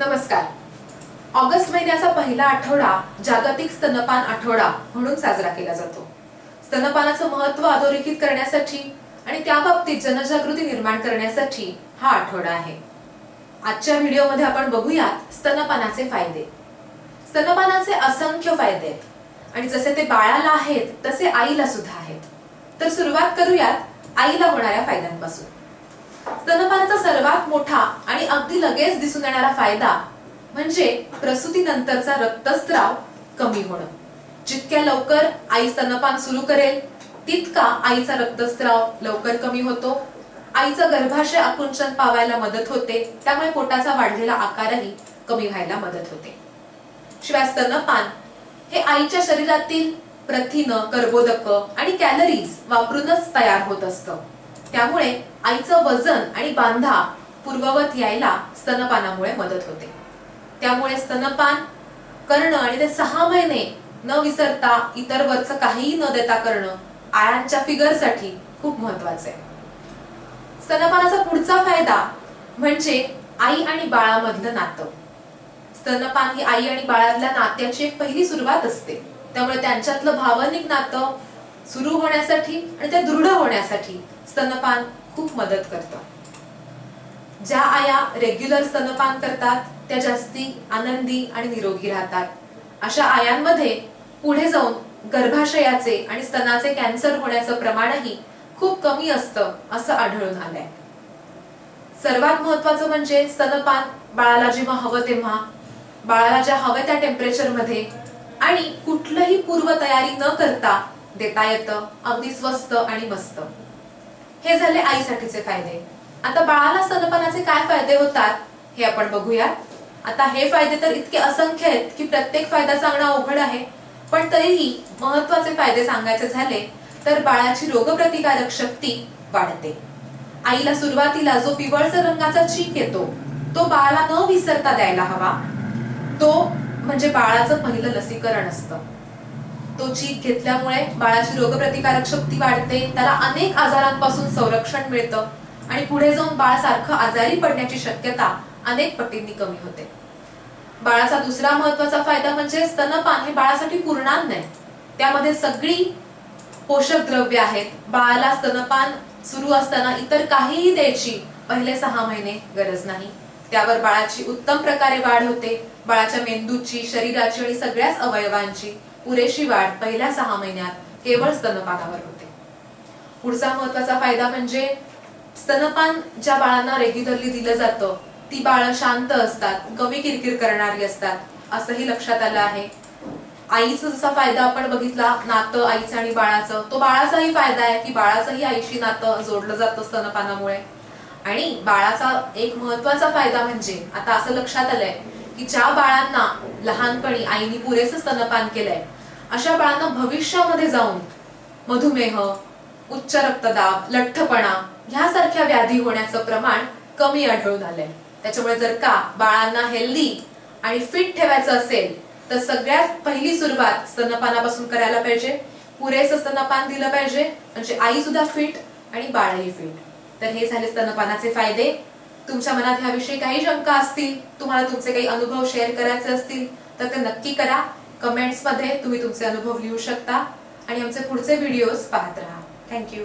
नमस्कार. ऑगस्ट महिन्याचा पहिला आठवडा जागतिक स्तनपान आठवडा म्हणून साजरा केला जातो. स्तनपानाचं महत्त्व अधोरेखित करण्यासाठी आणि त्या बाबतीत जनजागृती निर्माण करण्यासाठी हा आठवडा आहे. आजच्या व्हिडिओमध्ये आपण बघूयात स्तनपानाचे फायदे. स्तनपानाचे असंख्य फायदे आहेत. आणि जसे ते बाळाला आहेत तसे आईला सुद्धा आहेत. तर सुरुवात करूयात आईला होणाऱ्या फायद्यांपासून. स्तनपानाचा सर्वात मोठा आणि अगदी लगेच दिसून येणारा फायदा म्हणजे प्रसूतीनंतरचा रक्तस्त्राव कमी होणं. जितक्या लवकर आई स्तनपान सुरू करेल तितका आईचा रक्तस्त्राव लवकर कमी होतो. आईचं गर्भाशय आकुंचन पावायला मदत होते त्यामुळे पोटाचा वाढलेला आकारही कमी व्हायला मदत होते. शिवाय स्तनपान हे आईच्या शरीरातील प्रथिन कर्बोदक आणि कॅलरीज वापरूनच तयार होत असतं. त्यामुळे आईचं वजन आणि बांधा पूर्ववत यायला स्तनपानामुळे मदत होते. त्यामुळे स्तनपान करणं आणि ते सहा महिने न विसरता इतर वरच काहीही न देता करणं आळ्यांच्या फिगरसाठी खूप महत्वाचं आहे. स्तनपानाचा पुढचा फायदा म्हणजे आई आणि बाळामधलं नातं. स्तनपान ही आई आणि बाळातल्या नात्याची एक पहिली सुरुवात असते. त्यामुळे त्यांच्यातलं भावनिक नातं सुरू होण्यासाठी आणि ते दृढ होण्यासाठी स्तनपान खूप मदत करतं. ज्या आया रेग्युलर स्तनपान करतात त्या जास्ती आनंदी आणि निरोगी राहतात. अशा आयांमध्ये पुढे जाऊन गर्भाशयाचे आणि स्तनाचे कॅन्सर होण्याचं प्रमाणही खूप कमी असतं असं आढळून आलंय. सर्वात महत्वाचं म्हणजे स्तनपान बाळाला जेव्हा हवं तेव्हा बाळाला ज्या हव्या त्या टेम्परेचरमध्ये आणि कुठलंही पूर्वतयारी न करता देता येतं अगदी स्वस्त आणि मस्त. हे झाले आईसाठीचे फायदे. आता बाळाला स्तनपानाचे काय फायदे होतात हे आपण बघूया. आता हे फायदे तर इतके असंख्य आहेत की प्रत्येक फायदा सांगणं अवघड आहे. पण तरीही महत्त्वाचे फायदे सांगायचे झाले तर बाळाची रोगप्रतिकारक शक्ती वाढते. आईला सुरुवातीला जो पिवळसर रंगाचा चीक येतो तो बाळाला न विसरता द्यायला हवा. तो म्हणजे बाळाचं पहिलं लसीकरण असतं. तो चीक घेतल्यामुळे बाळाची रोगप्रतिकारक शक्ती वाढते त्याला अनेक आजारांपासून संरक्षण मिळतं आणि पुढे जाऊन बाळ सारखं आजारी पडण्याची शक्यता अनेक पटींनी कमी होते. बाळाचा दुसरा महत्त्वाचा फायदा म्हणजे स्तनपान हे बाळासाठी पूर्णान्न आहे. त्यामध्ये सगळी पोषक द्रव्य आहेत. बाळाला स्तनपान सुरू असताना इतर काहीही द्यायची पहिले सहा महिने गरज नाही. त्यावर बाळाची उत्तम प्रकारे वाढ होते. बाळाच्या मेंदूची शरीराची आणि सगळ्याच अवयवांची पुरेशी वाढ पहिल्या सहा महिन्यात केवळ स्तनपानावर होते. पुढचा महत्त्वाचा फायदा म्हणजे स्तनपान ज्या बाळांना रेग्युलरली दिलं जातं ती बाळं शांत असतात कमी किरकिर करणारी असतात असंही लक्षात आलं आहे. आईचा जसा फायदा आपण बघितला नातं आईचं आणि बाळाचं तो बाळाचाही फायदा आहे की बाळाचंही आईशी नातं जोडलं जातं स्तनपानामुळे. आणि बाळाचा एक महत्त्वाचा फायदा म्हणजे आता असं लक्षात आलंय की ज्या बाळांना लहानपणी आईने पुरेसं स्तनपान केलंय अशा बाळांना भविष्यामध्ये जाऊन मधुमेह उच्च रक्तदाब लठ्ठपणा ह्यासारख्या व्याधी होण्याचं प्रमाण कमी आढळून आलंय. त्याच्यामुळे जर का बाळांना हेल्दी आणि फिट ठेवायचं असेल तर सगळ्यात पहिली सुरुवात स्तनपानापासून करायला पाहिजे. पुरेसं स्तनपान दिलं पाहिजे. म्हणजे आई सुद्धा फिट आणि बाळही फिट तर हे झाले स्तनपानाचे फायदे. तुमच्या मनात ह्याविषयी काही शंका असतील तुम्हाला तुमचे काही अनुभव शेअर करायचे असतील तर ते नक्की करा. कमेंट्समध्ये तुम्ही तुमचे अनुभव लिहू शकता आणि आमचे पुढचे व्हिडिओज पाहत राहा. थँक्यू